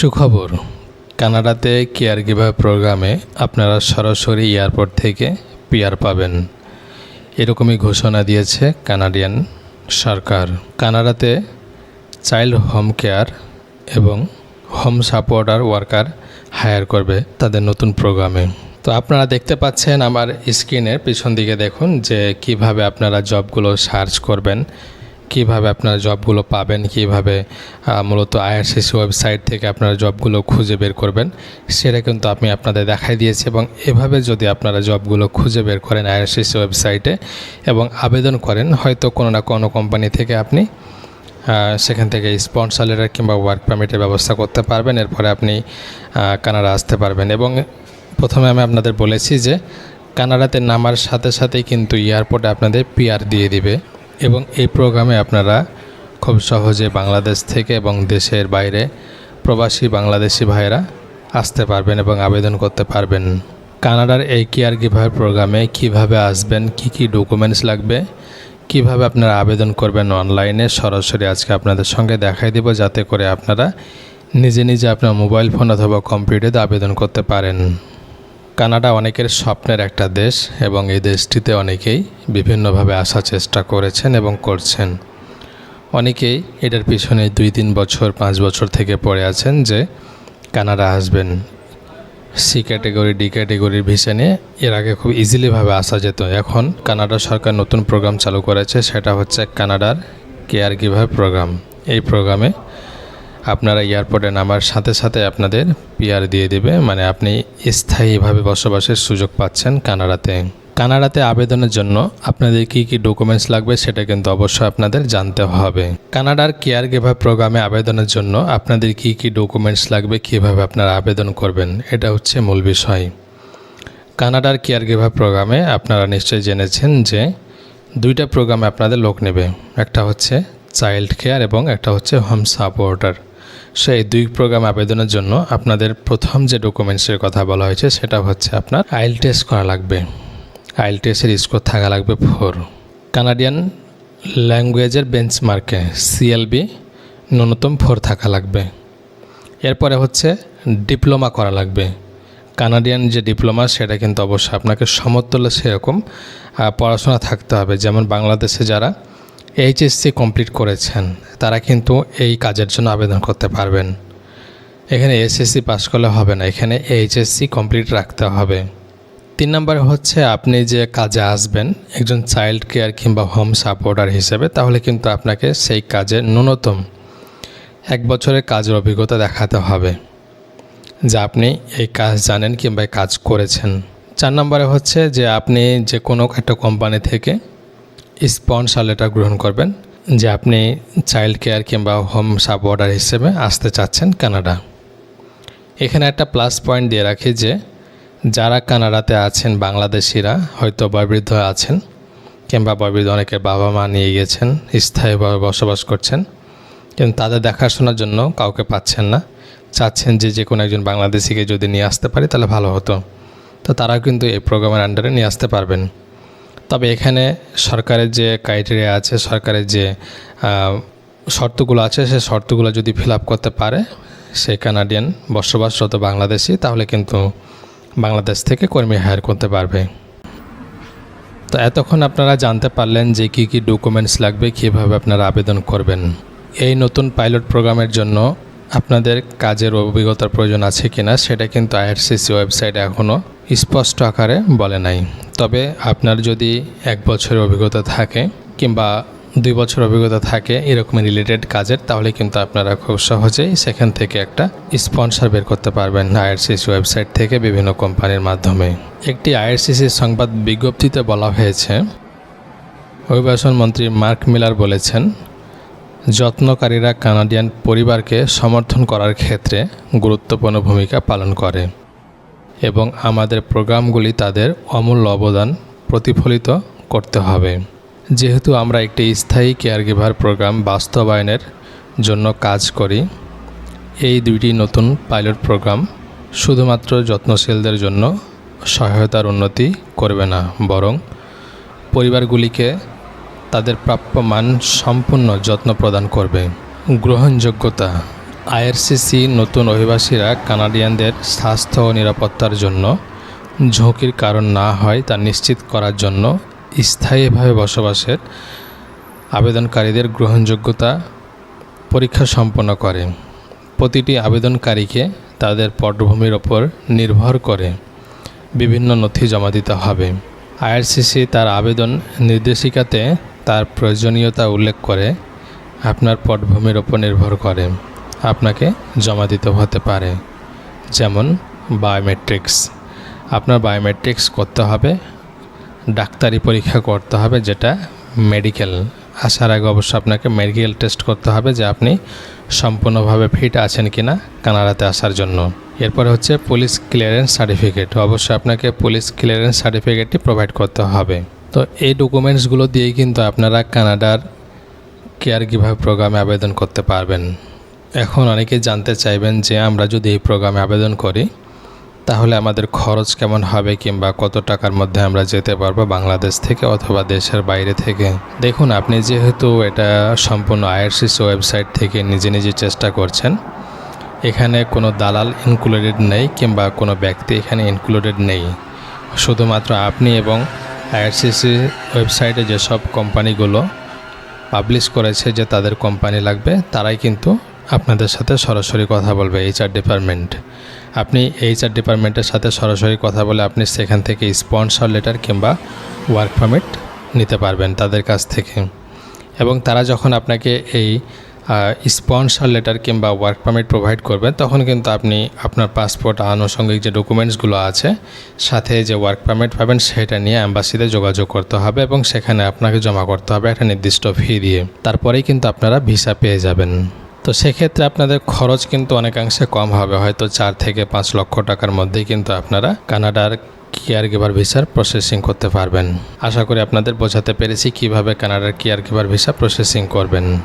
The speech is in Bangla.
সুখবর। কানাডাতে কেয়ার গিভার প্রোগ্রামে আপনারা সরাসরি এয়ারপোর্ট থেকে পিয়ার পাবেন। এরকমই ঘোষণা দিয়েছে কানাডিয়ান সরকার। কানাডাতে চাইল্ড হোম কেয়ার এবং হোম সাপোর্টার ওয়ার্কার হায়ার করবে তাদের নতুন প্রোগ্রামে। তো আপনারা দেখতে পাচ্ছেন আমার স্ক্রিনের পিছন দিকে দেখুন যে কীভাবে আপনারা জবগুলো সার্চ করবেন। কীভাবে আপনারা জবগুলো পাবেন, কীভাবে মূলত আইআরসিসি ওয়েবসাইট থেকে আপনারা জবগুলো খুঁজে বের করবেন, সেটা কিন্তু আমি আপনাদের দেখাই দিয়েছি এবং এভাবে যদি আপনারা জবগুলো খুঁজে বের করেন আইআরসিসি ওয়েবসাইটে এবং আবেদন করেন, হয়তো কোনো না কোনো কোম্পানি থেকে আপনি সেখান থেকে স্পন্সর লেটার কিংবা ওয়ার্ক পারমিটের ব্যবস্থা করতে পারবেন, এরপরে আপনি কানাডা আসতে পারবেন এবং প্রথমে আমি আপনাদের বলেছি যে কানাডাতে নামার সাথে সাথেই কিন্তু এয়ারপোর্টে আপনাদের পিআর দিয়ে দিবে। এবং এই প্রোগ্রামে আপনারা খুব সহজে বাংলাদেশ থেকে এবং দেশের বাইরে প্রবাসী বাংলাদেশি ভাইয়েরা আসতে পারবেন এবং আবেদন করতে পারবেন। কানাডার এই কেয়ার গিভার প্রোগ্রামে কীভাবে আসবেন, কি কি ডকুমেন্টস লাগবে, কীভাবে আপনারা আবেদন করবেন অনলাইনে সরাসরি আজকে আপনাদের সঙ্গে দেখাই দেব যাতে করে আপনারা নিজে নিজে আপনার মোবাইল ফোন অথবা কম্পিউটারে আবেদন করতে পারেন। কানাডা অনেকের স্বপ্নের একটা দেশ এবং এই দেশটিতে অনেকেই বিভিন্নভাবে আসার চেষ্টা করেছেন এবং করছেন। অনেকেই এটার পিছনে দুই, তিন বছর, পাঁচ বছর থেকে পড়ে আছেন যে কানাডা আসবেন। সি ক্যাটেগরি, ডি ক্যাটেগরির ভিসা নিয়ে এর আগে খুব ইজিলিভাবে আসা যেত। এখন কানাডা সরকার নতুন প্রোগ্রাম চালু করেছে, সেটা হচ্ছে কানাডার কেয়ার গিভার প্রোগ্রাম। এই প্রোগ্রামে আপনারা এয়ারপোর্টে নামার সাথে সাথে আপনাদের পিআর দিয়ে দেবে। মানে আপনি স্থায়ীভাবে বসবাসের সুযোগ পাচ্ছেন কানাডাতে। কানাডাতে আবেদনের জন্য আপনাদের কী কী ডকুমেন্টস লাগবে সেটা কিন্তু অবশ্যই আপনাদের জানতে হবে। কানাডার কেয়ার গিভার প্রোগ্রামে আবেদনের জন্য আপনাদের কী কী ডকুমেন্টস লাগবে, কীভাবে আপনারা আবেদন করবেন, এটা হচ্ছে মূল বিষয়। কানাডার কেয়ার গিভার প্রোগ্রামে আপনারা নিশ্চয়ই জেনেছেন যে দুইটা প্রোগ্রামে আপনাদের লোক নেবে। একটা হচ্ছে চাইল্ড কেয়ার এবং একটা হচ্ছে হোম সাপোর্টার সেই দুই প্রোগ্রাম আবেদনের জন্য আপনাদের প্রথম যে ডকুমেন্টসের কথা বলা হয়েছে, সেটা হচ্ছে আপনার আইল টেস্ট করা লাগবে। আইল টেস্টের স্কোর থাকা লাগবে ফোর কানাডিয়ান ল্যাঙ্গুয়েজের বেঞ্চমার্কে সিএলবি ন্যূনতম ফোর থাকা লাগবে। এরপরে হচ্ছে ডিপ্লোমা করা লাগবে। কানাডিয়ান যে ডিপ্লোমা সেটা কিন্তু অবশ্যই আপনাকে সমতুল্য সেরকম পড়াশোনা থাকতে হবে। যেমন বাংলাদেশে যারা এইচএসসি কমপ্লিট করেছেন, তারা কিন্তু এই কাজের জন্য আবেদন করতে পারবেন। এখানে এসএসসি পাস করলে হবে না, এখানে এইচএসসি কমপ্লিট রাখতে হবে। তিন নম্বরে হচ্ছে আপনি যে কাজে আসবেন, একজন চাইল্ড কেয়ার কিংবা হোম সাপোর্টার হিসেবে, তাহলে কিন্তু আপনাকে সেই কাজে ন্যূনতম এক বছরের কাজের অভিজ্ঞতা দেখাতে হবে, যে আপনি এই কাজ জানেন কিংবা কাজ করেছেন। চার নম্বরে হচ্ছে যে আপনি যে কোনো একটা কোম্পানি থেকে স্পন্সর লেটার গ্রহণ করবেন, যে আপনি চাইল্ড কেয়ার কিংবা হোম সাপোর্টার হিসেবে আসতে চাচ্ছেন কানাডা। এখানে একটা প্লাস পয়েন্ট দিয়ে রাখি যে, যারা কানাডাতে আছেন, বাংলাদেশিরা, হয়তো বয়বৃদ্ধ আছেন, কিংবা বয়বৃদ্ধ অনেকের বাবা মা নিয়ে গেছেন, স্থায়ীভাবে বসবাস করছেন, কিন্তু তাদের দেখাশোনার জন্য কাউকে পাচ্ছেন না। চাচ্ছেন যে যে কোনো একজন বাংলাদেশিকে যদি নিয়ে আসতে পারি, তাহলে ভালো হতো। তো তারাও কিন্তু এই প্রোগ্রামের আন্ডারে নিয়ে আসতে পারবেন। তবে এখানে সরকারের যে ক্রাইটেরিয়া আছে, সরকারের যে শর্তগুলো আছে, সে শর্তগুলো যদি ফিল আপ করতে পারে সেই কানাডিয়ান বসবাসরত বাংলাদেশি, তাহলে কিন্তু বাংলাদেশ থেকে কর্মী হায়ার করতে পারবে। তো এতক্ষণ আপনারা জানতে পারলেন যে কী কী ডকুমেন্টস লাগবে, কীভাবে আপনারা আবেদন করবেন। এই নতুন পাইলট প্রোগ্রামের জন্য আপনাদের কাজের অভিজ্ঞতার প্রয়োজন আছে কিনা, সেটা কিন্তু আইআরসিসি ওয়েবসাইটে এখনও স্পষ্ট আকারে বলে নাই। তবে আপনার যদি এক বছরের অভিজ্ঞতা থাকে কিংবা দুই বছর অভিজ্ঞতা থাকে এরকম রিলেটেড কাজের, তাহলে কিন্তু আপনারা খুব সহজেই সেখান থেকে একটা স্পন্সর বের করতে পারবেন আইআরসিসি ওয়েবসাইট থেকে বিভিন্ন কোম্পানির মাধ্যমে। একটি আইআরসিসি সংবাদ বিজ্ঞপ্তিতে বলা হয়েছে, অভিবাসন মন্ত্রী মার্ক মিলার বলেছেন, যত্নকারীরা কানাডিয়ান পরিবারকে সমর্থন করার ক্ষেত্রে গুরুত্বপূর্ণ ভূমিকা পালন করে। এবং আমাদের প্রোগ্রামগুলি তাদের অমূল্য অবদান প্রতিফলিত করতে হবে। যেহেতু আমরা একটি স্থায়ী কেয়ারগিভার প্রোগ্রাম বাস্তবায়নের জন্য কাজ করি, এই দুইটি নতুন পাইলট প্রোগ্রাম শুধুমাত্র যত্নশীলদের জন্য সহায়তার উন্নতি করবে না, বরং পরিবারগুলিকে তাদের প্রাপ্য মান সম্পূর্ণ যত্ন প্রদান করবে। গ্রহণযোগ্যতা আইআরসিসি নতুন অভিবাসীরা কানাডিয়ানদের স্বাস্থ্য ও নিরাপত্তার জন্য ঝুঁকির কারণ না হয় তা নিশ্চিত করার জন্য স্থায়ীভাবে বসবাসের আবেদনকারীদের গ্রহণযোগ্যতা পরীক্ষা সম্পন্ন করে। প্রতিটি আবেদনকারীকে তাদের পটভূমির ওপর নির্ভর করে বিভিন্ন নথি জমা দিতে হবে। আইআরসিসি তার আবেদন নির্দেশিকাতে তার প্রয়োজনীয়তা উল্লেখ করে আপনার পটভূমির ওপর নির্ভর করে। আপনাকে জমা দিতে হতে পারে। যেমন বায়োমেট্রিক্স আপনার বায়োমেট্রিক্স করতে হবে, ডাক্তারি পরীক্ষা করতে হবে, যেটা মেডিকেল আসার আগে অবশ্য আপনাকে মেডিকেল টেস্ট করতে হবে যে আপনি সম্পূর্ণভাবে ফিট আছেন কি না কানাডাতে আসার জন্য। এরপরে হচ্ছে পুলিশ ক্লিয়ারেন্স সার্টিফিকেট অবশ্যই আপনাকে পুলিশ ক্লিয়ারেন্স সার্টিফিকেটটি প্রোভাইড করতে হবে। তো এই ডকুমেন্টসগুলো দিয়েই কিন্তু আপনারা কানাডার কেয়ার গিভার প্রোগ্রামে আবেদন করতে পারবেন। এখন অনেকে জানতে চাইবেন যে আমরা যদি এই প্রোগ্রামে আবেদন করি, তাহলে আমাদের খরচ কেমন হবে কিংবা কত টাকার মধ্যে আমরা যেতে পারব বাংলাদেশ থেকে অথবা দেশের বাইরে থেকে? দেখুন, আপনি যেহেতু এটা সম্পূর্ণ আইআরসিসি ওয়েবসাইট থেকে নিজে নিজে চেষ্টা করছেন, এখানে কোনো দালাল ইনক্লুডেড নেই কিংবা কোনো ব্যক্তি এখানে ইনক্লুডেড নেই। শুধুমাত্র আপনি এবং আইআরসিসি ওয়েবসাইটে যেসব কোম্পানিগুলো পাবলিশ করেছে যে তাদের কোম্পানি লাগবে, তারাই কিন্তু আপনাদের সাথে সরাসরি কথা বলবে এইচআর ডিপার্টমেন্ট আপনি এইচআর ডিপার্টমেন্টের সাথে সরাসরি কথা বলে আপনি সেখান থেকে স্পন্সর লেটার কিংবা ওয়ার্ক পারমিট নিতে পারবেন তাদের কাছ থেকে। এবং তারা যখন আপনাকে এই স্পন্সর লেটার কিংবা ওয়ার্ক পারমিট প্রোভাইড করবেন তখন কিন্তু আপনি আপনার পাসপোর্ট আনুষঙ্গিক যে ডকুমেন্টসগুলো আছে, সাথে যে ওয়ার্ক পারমিট পাবেন সেটা নিয়ে অ্যাম্বাসিতে যোগাযোগ করতে হবে এবং সেখানে আপনাকে জমা করতে হবে একটা নির্দিষ্ট ফি দিয়ে। তারপরেই কিন্তু আপনারা ভিসা পেয়ে যাবেন। তো সেক্ষেত্রে আপনাদের খরচ কিন্তু অনেকাংশে কম হবে। হয়তো চার থেকে পাঁচ লক্ষ টাকার মধ্যেই কিন্তু আপনারা কানাডার কেয়ার গিভার ভিসার প্রসেসিং করতে পারবেন। আশা করি আপনাদের বোঝাতে পেরেছি কীভাবে কানাডার কেয়ার গিভার ভিসা প্রসেসিং করবেন।